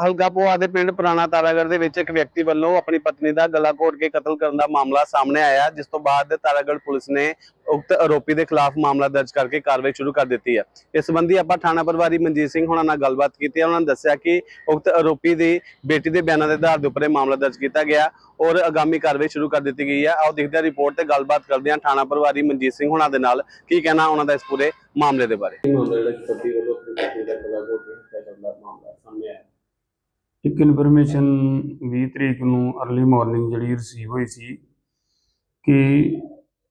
ਹਲਕਾ ਪੋਹਾ ਦੇ ਪਿੰਡ ਪੁਰਾਣਾ ਤਾਰਾਗੜ੍ਹ ਦੇ ਵਿੱਚ ਇੱਕ ਵਿਅਕਤੀ ਵੱਲੋਂ ਆਪਣੀ ਪਤਨੀ ਦਾ ਗਲਾ ਘੋਟ ਕੇ ਕਤਲ ਕਰਨ ਦਾ ਮਾਮਲਾ ਸਾਹਮਣੇ ਆਇਆ, ਜਿਸ ਤੋਂ ਬਾਅਦ ਤਾਰਾਗੜ੍ਹ ਪੁਲਿਸ ਨੇ ਉਕਤ ਆਰੋਪੀ ਦੇ ਖਿਲਾਫ ਮਾਮਲਾ ਦਰਜ ਕਰਕੇ ਕਾਰਵਾਈ ਸ਼ੁਰੂ ਕਰ ਦਿੱਤੀ ਹੈ। ਇਸ ਸੰਬੰਧੀ ਆਪਾਂ ਥਾਣਾ ਪ੍ਰਭਾਰੀ ਮਨਜੀਤ ਸਿੰਘ ਹੋਣਾ ਨਾਲ ਗੱਲਬਾਤ ਕੀਤੀ ਹੈ। ਉਹਨਾਂ ਨੇ ਦੱਸਿਆ ਕਿ ਉਕਤ ਆਰੋਪੀ ਦੀ ਬੇਟੀ ਦੇ ਬਿਆਨਾਂ ਦੇ ਆਧਾਰ ਦੇ ਉੱਪਰ ਇਹ ਮਾਮਲਾ ਦਰਜ ਕੀਤਾ ਗਿਆ ਔਰ ਆਗਾਮੀ ਕਾਰਵਾਈ ਸ਼ੁਰੂ ਕਰ ਦਿੱਤੀ ਗਈ ਹੈ। ਆਓ ਦੇਖਦੇ ਹਾਂ ਰਿਪੋਰਟ ਤੇ ਗੱਲਬਾਤ ਕਰਦੇ ਹਾਂ ਥਾਣਾ ਪ੍ਰਭਾਰੀ ਮਨਜੀਤ ਸਿੰਘ ਹੁਣਾਂ ਦੇ ਨਾਲ ਕੀ ਕਹਿਣਾ ਉਹਨਾਂ ਦਾ ਇਸ ਪੂਰੇ ਮਾਮਲੇ ਦੇ ਬਾਰੇ। ਮਾਮਲਾ ਜਿਹੜਾ ਪਤੀ ਵੱਲੋਂ ਆਪਣੀ ਬੇਟੀ ਦਾ ਗਲਾ ਘੋਟ ਕੇ ਹੱਤਿਆ ਦਾ ਮਾਮਲਾ ਸਾਹਮਣੇ ਇੱਕ ਇਨਫੋਰਮੇਸ਼ਨ 20 ਤਰੀਕ ਨੂੰ ਅਰਲੀ ਮਾਰਨਿੰਗ ਜਿਹੜੀ ਰਿਸੀਵ ਹੋਈ ਸੀ ਕਿ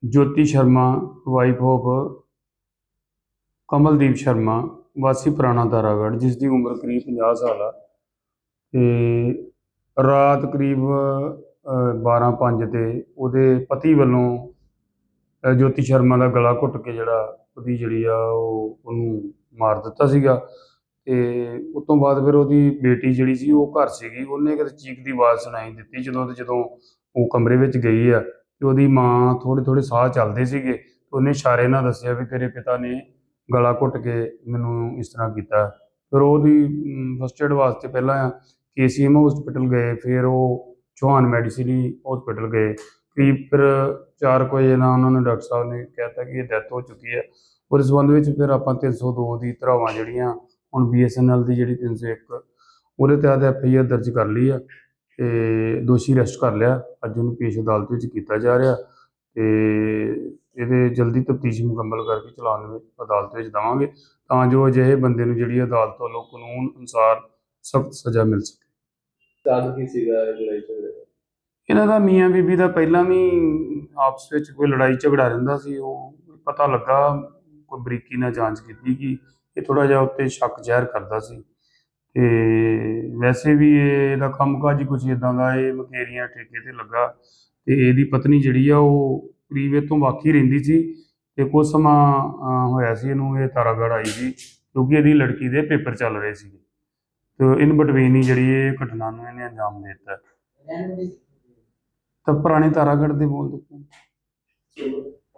ਜੋਤੀ ਸ਼ਰਮਾ ਵਾਈਫ ਆਫ ਕਮਲਦੀਪ ਸ਼ਰਮਾ, ਵਾਸੀ ਪੁਰਾਣਾ ਤਾਰਾਗੜ੍ਹ, ਜਿਸ ਦੀ ਉਮਰ ਕਰੀਬ 50 ਸਾਲ ਆ ਤੇ ਰਾਤ ਕਰੀਬ 12:05 ਤੇ ਉਹਦੇ ਪਤੀ ਵੱਲੋਂ ਜੋਤੀ ਸ਼ਰਮਾ ਦਾ ਗਲਾ ਘੁੱਟ ਕੇ ਜਿਹੜਾ ਉਹਦੀ ਜਿਹੜੀ ਆ ਉਹ ਉਹਨੂੰ ਮਾਰ ਦਿੱਤਾ ਸੀਗਾ। ਤੇ ਉਸ ਤੋਂ ਬਾਅਦ ਫਿਰ ਉਹਦੀ ਬੇਟੀ ਜਿਹੜੀ ਸੀ ਉਹ ਘਰ ਸੀਗੀ, ਉਹਨੇ ਕਿਤੇ ਚੀਕ ਦੀ ਆਵਾਜ਼ ਸੁਣਾਈ ਦਿੱਤੀ ਜਦੋਂ ਤੇ ਜਦੋਂ ਉਹ ਕਮਰੇ ਵਿੱਚ ਗਈ ਆ ਤੇ ਉਹਦੀ ਮਾਂ ਥੋੜੇ ਥੋੜੇ ਸਾਹ ਚੱਲਦੇ ਸੀਗੇ ਉਹਨੇ ਇਸ਼ਾਰੇ ਨਾਲ ਦੱਸਿਆ ਵੀ ਤੇਰੇ ਪਿਤਾ ਨੇ ਗਲਾ ਘੁੱਟ ਕੇ ਮੈਨੂੰ ਇਸ ਤਰ੍ਹਾਂ ਕੀਤਾ। ਫਿਰ ਉਹਦੀ ਫਸਟ ਏਡ ਵਾਸਤੇ ਪਹਿਲਾਂ ਕੇਸੀਐਮ ਹਸਪੀਟਲ ਗਏ, ਫਿਰ ਉਹ ਚੌਹਾਨ ਮੈਡੀਸਿਨੀ ਹਸਪੀਟਲ ਗਏ। ਕਰੀਬ ਫਿਰ 4 ਵਜੇ ਨਾ ਉਹਨਾਂ ਨੇ ਡਾਕਟਰ ਸਾਹਿਬ ਨੇ ਕਹਿਤਾ ਕਿ ਇਹ ਡੈਥ ਹੋ ਚੁੱਕੀ ਹੈ ਉਸ ਸੰਬੰਧ ਵਿੱਚ ਫਿਰ ਆਪਾਂ 302 ਦੀ ਧਰਾਵਾਂ ਜਿਹੜੀਆਂ ਹੁਣ ਬੀਐਸਐਨਐਲ ਦੀ ਜਿਹੜੀ 301 ਉਹਦੇ ਤਹਿਤ ਐਫਆਈਆਰ ਦਰਜ ਕਰ ਲਈ ਆ ਤੇ ਦੋਸ਼ੀ ਅਰੈਸਟ ਕਰ ਲਿਆ। ਅੱਜ ਉਹਨੂੰ ਪੇਸ਼ ਅਦਾਲਤ ਵਿੱਚ ਕੀਤਾ ਜਾ ਰਿਹਾ ਤੇ ਇਹਦੇ ਜਲਦੀ ਤਫਤੀਸ਼ ਮੁਕੰਮਲ ਕਰਕੇ ਚਲਾਨ ਵਿੱਚ ਅਦਾਲਤ ਵਿੱਚ ਦਵਾਂਗੇ ਤਾਂ ਜੋ ਅਜਿਹੇ ਬੰਦੇ ਨੂੰ ਜਿਹੜੀ ਅਦਾਲਤ ਵੱਲੋਂ ਕਾਨੂੰਨ ਅਨੁਸਾਰ ਸਖਤ ਸਜ਼ਾ ਮਿਲ ਸਕੇ। ਕਾਰਨ ਕੀ ਸੀਗਾ ਇਹ ਲੜਾਈ ਝਗੜੇ ਇਹਨਾਂ ਦਾ ਮੀਆਂ ਬੀਬੀ ਦਾ ਪਹਿਲਾਂ ਵੀ ਆਪਸ ਵਿੱਚ ਕੋਈ ਲੜਾਈ ਝਗੜਾ ਰਹਿੰਦਾ ਸੀ ਉਹ ਪਤਾ ਲੱਗਾ ਕੋਈ ਬਰੀਕੀ ਨਾਲ ਜਾਂਚ ਕੀਤੀ ਕਿ ਇਹ ਥੋੜਾ ਜਿਹਾ ਉੱਤੇ ਸ਼ੱਕ ਜ਼ਾਹਿਰ ਕਰਦਾ ਸੀ। ਤੇ ਵੈਸੇ ਵੀ ਇਹਦਾ ਕੰਮਕਾਜ ਹੀ ਕੁਝ ਇਦਾਂ ਦਾ, ਇਹ ਮਕੇਰੀਆਂ ਠੇਕੇ ਤੇ ਲੱਗਾ। ਤੇ ਇਹਦੀ ਪਤਨੀ ਜਿਹੜੀ ਆ, ਉਹ ਕਰੀਬ ਤੋਂ ਬਾਕੀ ਰਹਿੰਦੀ ਸੀ ਤੇ ਕੁਝ ਸਮਾਂ ਹੋਇਆ ਸੀ ਇਹਨੂੰ, ਇਹ ਤਾਰਾਗੜ ਆਈ ਸੀ ਕਿਉਂਕਿ ਇਹਦੀ ਲੜਕੀ ਦੇ ਪੇਪਰ ਚੱਲ ਰਹੇ ਸੀ। ਤੇ ਇਨ ਬਿਟਵੀਨ ਹੀ ਜਿਹੜੀ ਇਹ ਘਟਨਾ ਨੂੰ ਇਹਨੇ ਅੰਜਾਮ ਦੇ ਦਿੱਤਾ। ਤਾਂ ਪੁਰਾਣੇ ਤਾਰਾਗੜ੍ਹ ਦੇ ਬੋਲ ਦਿੱਤੇ।